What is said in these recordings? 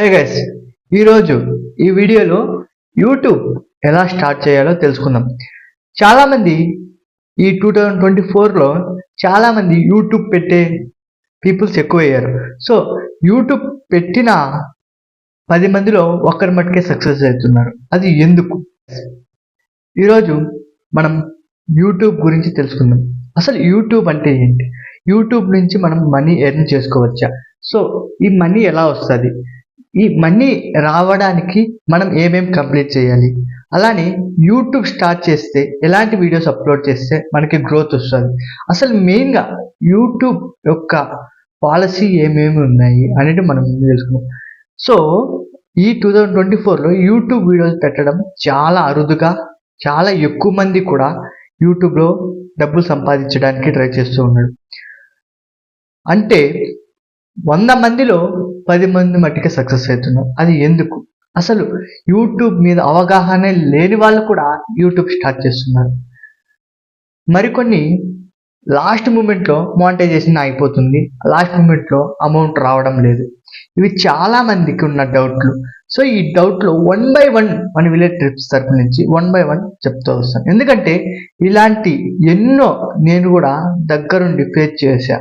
Hey guys ఈరోజు ఈ వీడియోలో యూట్యూబ్ ఎలా స్టార్ట్ చేయాలో తెలుసుకుందాం. చాలామంది ఈ టూ థౌజండ్ ట్వంటీ ఫోర్లో చాలామంది యూట్యూబ్ పెట్టే పీపుల్స్ ఎక్కువయ్యారు. సో యూట్యూబ్ పెట్టిన పది మందిలో ఒక్కరి మట్టుకే సక్సెస్ అవుతున్నారు. అది ఎందుకు? ఈరోజు మనం యూట్యూబ్ గురించి తెలుసుకుందాం. అసలు యూట్యూబ్ అంటే ఏంటి? యూట్యూబ్ నుంచి మనం మనీ ఎర్న్ చేసుకోవచ్చా? సో ఈ మనీ ఎలా వస్తుంది? ఈ మనీ రావడానికి మనం ఏమేం కంప్లీట్ చేయాలి? అలానే యూట్యూబ్ స్టార్ట్ చేస్తే ఎలాంటి వీడియోస్ అప్లోడ్ చేస్తే మనకి గ్రోత్ వస్తుంది. అసలు మెయిన్గా యూట్యూబ్ యొక్క పాలసీ ఏమేమి ఉన్నాయి అనేది మనం ముందు తెలుసుకుందాం. సో ఈ టూ థౌజండ్ ట్వంటీ ఫోర్లో యూట్యూబ్ వీడియోస్ పెట్టడం చాలా అరుదుగా చాలా ఎక్కువ మంది కూడా యూట్యూబ్లో డబ్బులు సంపాదించడానికి ట్రై చేస్తూ ఉన్నాడు అంటే వంద మందిలో పది మంది మట్టికి సక్సెస్ అవుతున్నారు. అది ఎందుకు? అసలు యూట్యూబ్ మీద అవగాహన లేని వాళ్ళు కూడా యూట్యూబ్ స్టార్ట్ చేస్తున్నారు. మరికొన్ని లాస్ట్ మూమెంట్లో మానిటైజేషన్ అయిపోతుంది. లాస్ట్ మూమెంట్లో అమౌంట్ రావడం లేదు. ఇవి చాలా మందికి ఉన్న డౌట్లు సో ఈ డౌట్లో వన్ బై వన్ మన విలేజ్ ట్రిప్స్ తరపు నుంచి వన్ బై వన్ చెప్తూ వస్తాను. ఎందుకంటే ఇలాంటి ఎన్నో నేను కూడా దగ్గరుండి ఫేస్ చేశా.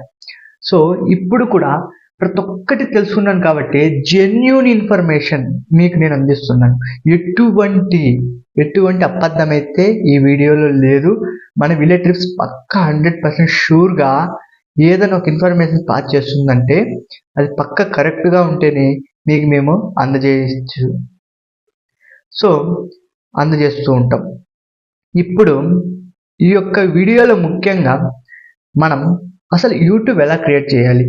సో ఇప్పుడు కూడా ప్రతి ఒక్కటి తెలుసుకున్నాను కాబట్టి జెన్యున్ ఇన్ఫర్మేషన్ మీకు నేను అందిస్తున్నాను. ఎటువంటి ఎటువంటి అబద్ధం అయితే ఈ వీడియోలో లేదు. మన విలే ట్రిప్స్ పక్క హండ్రెడ్ పర్సెంట్ షూర్గా ఏదైనా ఒక ఇన్ఫర్మేషన్ పాస్ చేస్తుందంటే అది పక్క కరెక్ట్గా ఉంటేనే మీకు మేము అందజేయచ్చు. సో అందజేస్తూ ఉంటాం. ఇప్పుడు ఈ యొక్క వీడియోలో ముఖ్యంగా మనం అసలు యూట్యూబ్ ఎలా క్రియేట్ చేయాలి?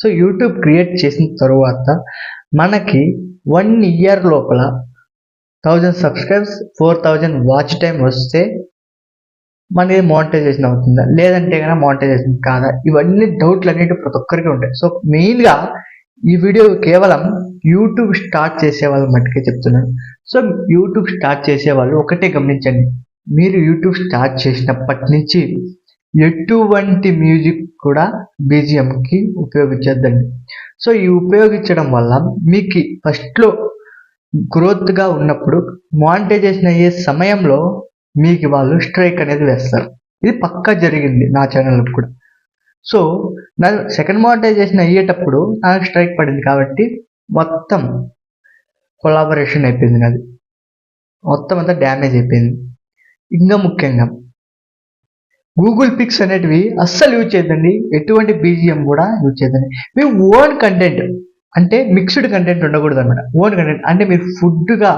సో యూట్యూబ్ క్రియేట్ చేసిన తర్వాత మనకి వన్ ఇయర్ లోపల thousand subscribes four thousand watch time వస్తే మనకి మానిటైజేషన్ అవుతుందా? లేదంటే కనుక మానిటైజేషన్ కాదా? ఇవన్నీ డౌట్లు అనేవి ప్రతి ఒక్కరికి ఉంటాయి. సో మెయిన్గా ఈ వీడియో కేవలం యూట్యూబ్ స్టార్ట్ చేసే వాళ్ళు మట్టుకే చెప్తున్నాను. సో యూట్యూబ్ స్టార్ట్ చేసే వాళ్ళు ఒకటే గమనించండి. మీరు యూట్యూబ్ స్టార్ట్ చేసినప్పటి నుంచి ఎటువంటి మ్యూజిక్ కూడా బీజిఎంకి ఉపయోగించద్దండి. సో ఈ ఉపయోగించడం వల్ల మీకు ఫస్ట్లో గ్రోత్గా ఉన్నప్పుడు మానిటైజేషన్ అయ్యే సమయంలో మీకు వాళ్ళు స్ట్రైక్ అనేది వేస్తారు. ఇది పక్కా జరిగింది నా ఛానల్ కూడా. సో నా సెకండ్ మానిటైజేషన్ అయ్యేటప్పుడు నాకు స్ట్రైక్ పడింది కాబట్టి మొత్తం కొలాబరేషన్ అయిపోయింది నాది. మొత్తం అంతా డ్యామేజ్ అయిపోయింది. ఇంకా ముఖ్యంగా గూగుల్ పిక్స్ అనేటివి అస్సలు యూజ్ చేయదండి ఎటువంటి బీజిఎం కూడా యూజ్ చేయదండి మీ ఓన్ కంటెంట్ అంటే మిక్స్డ్ కంటెంట్ ఉండకూడదు అనమాట ఓన్ కంటెంట్ అంటే మీరు ఫుడ్గా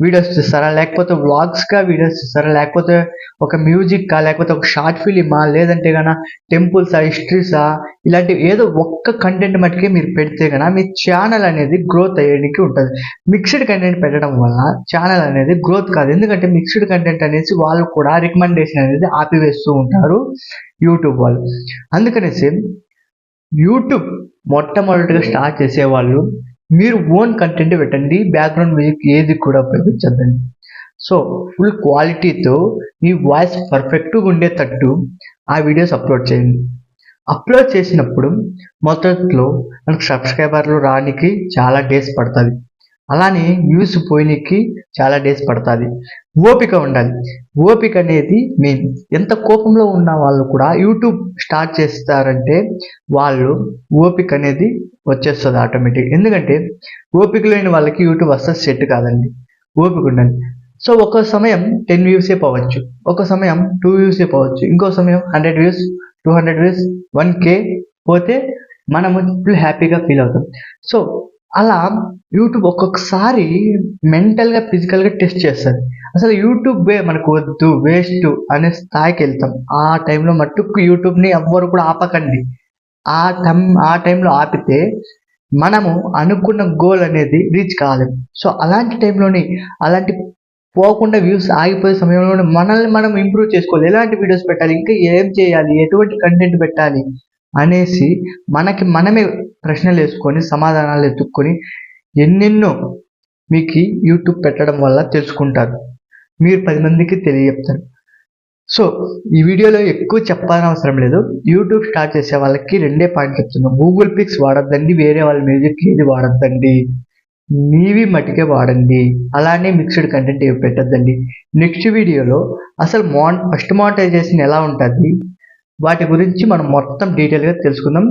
వీడియోస్ చూస్తారా? లేకపోతే వ్లాగ్స్గా వీడియోస్ చూస్తారా? లేకపోతే ఒక మ్యూజిక్కా లేకపోతే ఒక షార్ట్ ఫిలిమా లేదంటే కన్నా టెంపుల్సా హిస్టరీసా ఇలాంటి ఏదో ఒక్క కంటెంట్ మట్టుకే మీరు పెడితే కన్నా మీ ఛానల్ అనేది గ్రోత్ అయ్యేకి ఉంటుంది. మిక్స్డ్ కంటెంట్ పెట్టడం వల్ల ఛానల్ అనేది గ్రోత్ కాదు. ఎందుకంటే మిక్స్డ్ కంటెంట్ అనేసి వాళ్ళు కూడా రికమెండేషన్ అనేది ఆపివేస్తూ ఉంటారు యూట్యూబ్ వాళ్ళు. అందుకనేసి యూట్యూబ్ మొట్టమొదటిగా స్టార్ట్ చేసేవాళ్ళు మీరు ఓన్ కంటెంట్ పెట్టండి బ్యాక్గ్రౌండ్ మ్యూజిక్ ఏది కూడా ఉపయోగించద్దండి. సో ఫుల్ క్వాలిటీతో మీ వాయిస్ పర్ఫెక్ట్గా ఉండేటట్టు ఆ వీడియోస్ అప్లోడ్ చేయండి. అప్లోడ్ చేసినప్పుడు మొదట్లో మనకు సబ్స్క్రైబర్లు రానికి చాలా డేస్ పడుతుంది. అలానే వ్యూస్ పోయినకి చాలా డేస్ పడుతుంది. ఓపిక ఉండాలి. ఓపిక అనేది మెయిన్ ఎంత కోపంలో ఉన్న వాళ్ళు కూడా యూట్యూబ్ స్టార్ట్ చేస్తారంటే వాళ్ళు ఓపిక అనేది వచ్చేస్తుంది ఆటోమేటిక్ ఎందుకంటే ఓపిక లేని వాళ్ళకి యూట్యూబ్ అస్సలు సెట్ కాదండి. ఓపిక ఉండాలి. సో ఒక సమయం టెన్ వ్యూసే పోవచ్చు. ఒక సమయం టూ వ్యూసే పోవచ్చు. ఇంకో సమయం hundred views two hundred views one K పోతే మనము ఫుల్ హ్యాపీగా ఫీల్ అవుతాం. సో అలా యూట్యూబ్ ఒక్కొక్కసారి మెంటల్గా ఫిజికల్గా టెస్ట్ చేస్తుంది. అసలు యూట్యూబ్ మనకు వద్దు వేస్ట్ అనే స్థాయికి వెళ్తాం. ఆ టైంలో మట్టుకు యూట్యూబ్ని ఎవ్వరు కూడా ఆపకండి. ఆ టైం ఆ టైంలో ఆపితే మనము అనుకున్న గోల్ అనేది రీచ్ కాలేము సో అలాంటి టైంలోని అలాంటి పోకుండా వ్యూస్ ఆగిపోయే సమయంలో మనల్ని మనం ఇంప్రూవ్ చేసుకోవాలి. ఎలాంటి వీడియోస్ పెట్టాలి? ఇంకా ఏం చేయాలి? ఎటువంటి కంటెంట్ పెట్టాలి? అనేసి మనకి మనమే ప్రశ్నలు వేసుకొని సమాధానాలు ఎత్తుక్కొని ఎన్నెన్నో మీకు యూట్యూబ్ పెట్టడం వల్ల తెలుసుకుంటారు. మీరు పది మందికి తెలియజెప్తారు. సో ఈ వీడియోలో ఎక్కువ చెప్పాలని అవసరం లేదు. యూట్యూబ్ స్టార్ట్ చేసే వాళ్ళకి రెండే పాయింట్ చెప్తున్నాం. గూగుల్ పిక్స్ వాడద్దండి వేరే వాళ్ళ మ్యూజిక్ ఏది వాడద్దండి మీవి మటుకే వాడండి. అలానే మిక్స్డ్ కంటెంట్ ఏవి పెట్టద్దండి. నెక్స్ట్ వీడియోలో అసలు మాన్ ఫస్ట్ మానిటైజేషన్ ఎలా ఉంటుంది వాటి గురించి మనం మొత్తం డీటెయిల్గా తెలుసుకుందాం.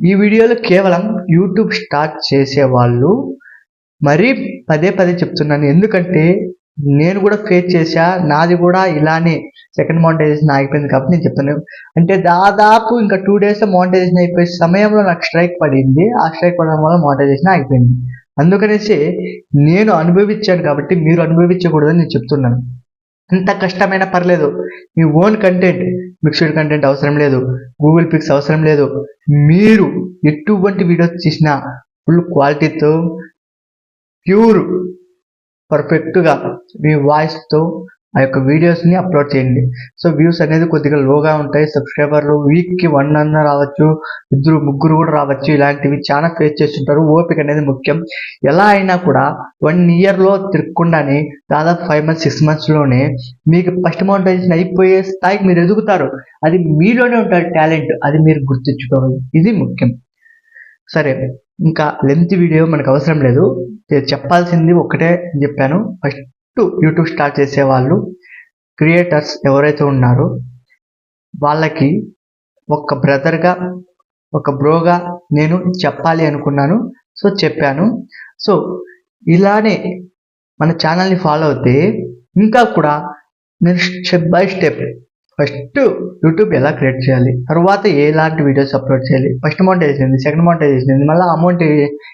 ఈ వీడియోలో కేవలం యూట్యూబ్ స్టార్ట్ చేసే వాళ్ళు మరీ పదే పదే చెప్తున్నాను. ఎందుకంటే నేను కూడా ఫేస్ చేశా నాది కూడా ఇలానే సెకండ్ మానిటైజేషన్ ఆగిపోయింది కాబట్టి నేను చెప్తాను. అంటే దాదాపు ఇంకా టూ డేస్ మానిటైజేషన్ అయిపోయే సమయంలో నాకు స్ట్రైక్ పడింది. ఆ స్ట్రైక్ పడడం వల్ల మానిటైజేషన్ ఆగిపోయింది. అందుకనేసి నేను అనుభవించాను కాబట్టి మీరు అనుభవించకూడదని నేను చెప్తున్నాను. ఎంత కష్టమైనా పర్లేదు. మీ ఓన్ కంటెంట్ మిక్స్డ్ కంటెంట్ అవసరం లేదు. గూగుల్ పిక్స్ అవసరం లేదు. మీరు ఎటువంటి వీడియోస్ చేసినా ఫుల్ క్వాలిటీతో ప్యూర్ పర్ఫెక్ట్గా మీ వాయిస్తో ఆ యొక్క వీడియోస్ని అప్లోడ్ చేయండి. సో వ్యూస్ అనేది కొద్దిగా లోగా ఉంటాయి. సబ్స్క్రైబర్లు వీక్కి వన్ అన్న రావచ్చు. ఇద్దరు ముగ్గురు కూడా రావచ్చు. ఇలాంటివి చాలా ఫేస్ చేస్తుంటారు. ఓపిక అనేది ముఖ్యం. ఎలా అయినా కూడా వన్ ఇయర్లో తిరగకుండానే దాదాపు ఫైవ్ మంత్స్ సిక్స్ మంత్స్లోనే మీకు ఫస్ట్ మౌంటైజేషన్ అయిపోయే స్థాయికి మీరు ఎదుగుతారు. అది మీలోనే ఉంటారు టాలెంట్ అది మీరు గుర్తించుకోవాలి. ఇది ముఖ్యం. సరే ఇంకా లెంత్ వీడియో మనకు అవసరం లేదు. చెప్పాల్సింది ఒకటే చెప్పాను. ఫస్ట్ యూట్యూబ్ స్టార్ట్ చేసే వాళ్ళు క్రియేటర్స్ ఎవరైతే ఉన్నారో వాళ్ళకి ఒక బ్రదర్గా ఒక బ్రోగా నేను చెప్పాలి అనుకున్నాను. సో చెప్పాను. సో ఇలానే మన ఛానల్ని ఫాలో అవుతే ఇంకా కూడా నేను step by step first YouTube ఎలా క్రియేట్ చేయాలి? తర్వాత ఎలాంటి వీడియోస్ అప్లోడ్ చేయాలి? ఫస్ట్ మోనిటైజేషన్ ఏంది సెకండ్ మోనిటైజేషన్ ఏంది మళ్ళీ అమౌంట్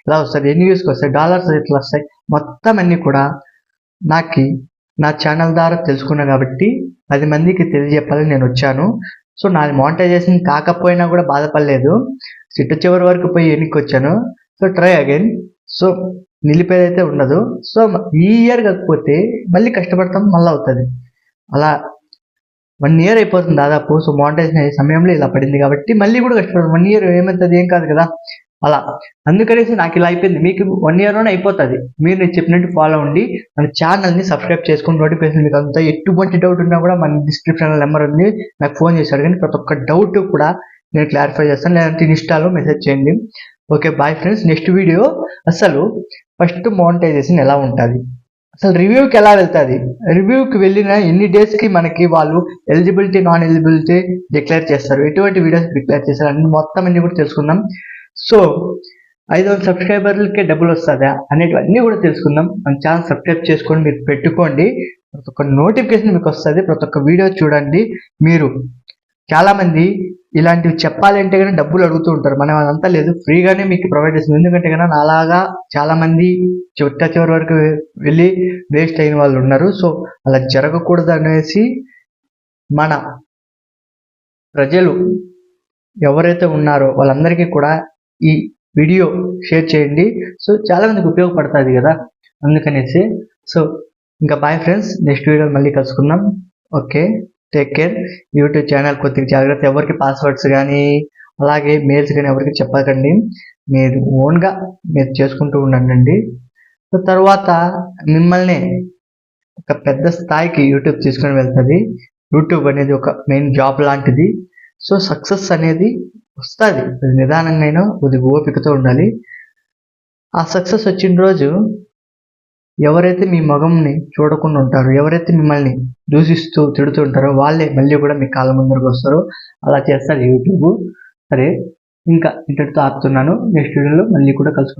ఎలా వస్తుంది ఎన్ని వ్యూస్కి వస్తాయి డాలర్స్ ఎట్లా వస్తాయి మొత్తం అన్నీ కూడా నాకు నా ఛానల్ ద్వారా తెలుసుకున్నా కాబట్టి పది మందికి తెలియజెప్పాలని నేను వచ్చాను. సో నాది మోనిటైజేషన్ కాకపోయినా కూడా బాధపడలేదు. సిట్ చివరి వరకు పోయి ఎన్నికి వచ్చాను. సో ట్రై అగైన్ సో నిలిపేదైతే ఉండదు. సో ఈ ఇయర్ కాకపోతే మళ్ళీ కష్టపడతాం మళ్ళీ అవుతుంది. అలా వన్ ఇయర్ అయిపోతుంది దాదాపు. సో మానిటైజేషన్ అయ్యే సమయంలో ఇలా పడింది కాబట్టి మళ్ళీ కూడా కష్టపడదు. వన్ ఇయర్ ఏమవుతుంది ఏం కాదు కదా? అలా. అందుకనేసి నాకు ఇలా అయిపోయింది. మీకు వన్ ఇయర్లోనే అయిపోతుంది. మీరు నేను చెప్పినట్టు ఫాలో ఉండి మన ఛానల్ని సబ్స్క్రైబ్ చేసుకుని నోటిఫికేషన్ మీకు అంతా ఎటువంటి డౌట్ ఉన్నా కూడా మన డిస్క్రిప్షన్ నెంబర్ ఉంది. నాకు ఫోన్ చేశాడు కానీ ప్రతి ఒక్క డౌట్ కూడా నేను క్లారిఫై చేస్తాను. లేదంటే ఇన్స్టాలో మెసేజ్ చేయండి. Okay bye friends next video అసలు ఫస్ట్ మోనిటైజేషన్ ఎలా ఉంటుంది? అసలు రివ్యూకి ఎలా వెళ్తుంది? రివ్యూకి వెళ్ళిన ఎన్ని డేస్కి మనకి వాళ్ళు ఎలిజిబిలిటీ నాన్ ఎలిజిబిలిటీ డిక్లేర్ చేస్తారు? ఎటువంటి వీడియోస్ డిక్లేర్ చేస్తారు? అన్ని మొత్తం అన్ని కూడా తెలుసుకుందాం. సో ఐదు వందల సబ్స్క్రైబర్లకే డబ్బులు వస్తుందా? అనేటివన్నీ కూడా తెలుసుకుందాం. మన ఛానల్ సబ్స్క్రైబ్ చేసుకొని మీరు పెట్టుకోండి. ప్రతి ఒక్క నోటిఫికేషన్ మీకు వస్తుంది. ప్రతి ఒక్క వీడియో చూడండి. మీరు చాలామంది ఇలాంటివి చెప్పాలంటే కానీ డబ్బులు అడుగుతూ ఉంటారు. మనం అదంతా లేదు. ఫ్రీగానే మీకు ప్రొవైడ్ చేస్తుంది ఎందుకంటే కన్నా నాలాగా చాలామంది చిట్ట చివరి వరకు వెళ్ళి వేస్ట్ అయిన వాళ్ళు ఉన్నారు. సో అలా జరగకూడదు అనేసి మన ప్రజలు ఎవరైతే ఉన్నారో వాళ్ళందరికీ కూడా ఈ వీడియో షేర్ చేయండి. సో చాలా మందికి ఉపయోగపడుతుంది కదా. అందుకనేసి సో ఇంకా బాయ్ ఫ్రెండ్స్ నెక్స్ట్ వీడియో మళ్ళీ కలుసుకుందాం. Okay. Take care YouTube channel కొద్దిగా జాగ్రత్త. ఎవరికి పాస్వర్డ్స్ కానీ అలాగే మెయిల్స్ కానీ ఎవరికి చెప్పకండి. మీరు ఓన్గా మీరు చేసుకుంటూ ఉండండి. సో తర్వాత మిమ్మల్ని ఒక పెద్ద స్థాయికి యూట్యూబ్ తీసుకొని వెళ్తుంది. యూట్యూబ్ అనేది ఒక మెయిన్ జాబ్ లాంటిది. సో సక్సెస్ అనేది వస్తుంది. అది నిదానంగా అయినా కొద్దిగా ఓపికతో ఉండాలి. ఆ సక్సెస్ వచ్చిన రోజు ఎవరైతే మీ మగంని చూడకుండా ఉంటారో ఎవరైతే మిమ్మల్ని దూషిస్తూ తిడుతూ ఉంటారో వాళ్ళే మళ్ళీ కూడా మీ కాళ్ళ ముందరకు వస్తారు. అలా చేస్తారు యూట్యూబ్. సరే ఇంకా ఇంతటితో ఆపుతున్నాను. నెక్స్ట్ వీడియోలో మళ్ళీ కూడా కలుసుకుంటాను